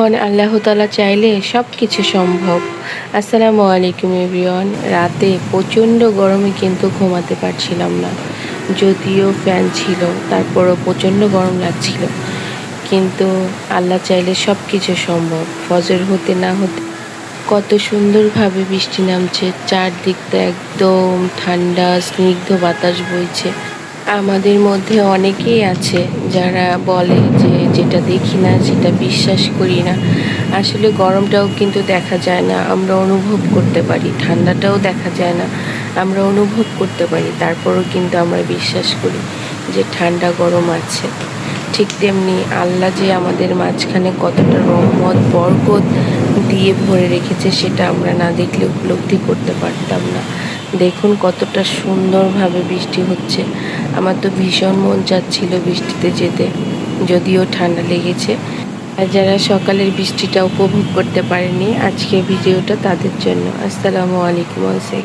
মহান আল্লাহ তালা চাইলে সব কিছু সম্ভব। আসসালামু আলাইকুম, এভরিওয়ান। রাতে প্রচণ্ড গরমে কিন্তু ঘুমাতে পারছিলাম না। যদিও ফ্যান ছিল, তারপরও প্রচণ্ড গরম লাগছিল। কিন্তু আল্লাহ চাইলে সব কিছু সম্ভব। ফজর হতে না হতে কত সুন্দরভাবে বৃষ্টি নামছে, চারদিকটা একদম ঠান্ডা, স্নিগ্ধ বাতাস বইছে। আমাদের মধ্যে অনেকেই আছে যারা বলে যে যেটা দেখি না, সেটা বিশ্বাস করি না। আসলে গরমটাও কিন্তু দেখা যায় না, আমরা অনুভব করতে পারি। ঠান্ডাটাও দেখা যায় না, আমরা অনুভব করতে পারি। তারপরও কিন্তু আমরা বিশ্বাস করি যে ঠান্ডা গরম আছে। ঠিক তেমনি আল্লাহ যে আমাদের মাঝখানে কতটা রহমত, বরকত দিয়ে ভরে রেখেছে, সেটা আমরা না দেখলে উপলব্ধি করতে পারতাম না। দেখুন কতটা সুন্দরভাবে বৃষ্টি হচ্ছে। আমার তো ভীষণ মন চাচ্ছিল বৃষ্টিতে যেতে, যদিও ঠান্ডা লেগেছে। আর যারা সকালের বৃষ্টিটা উপভোগ করতে পারেনি আজকে ভিডিওটা তাদের জন্য। আসসালামু আলাইকুম আলসাই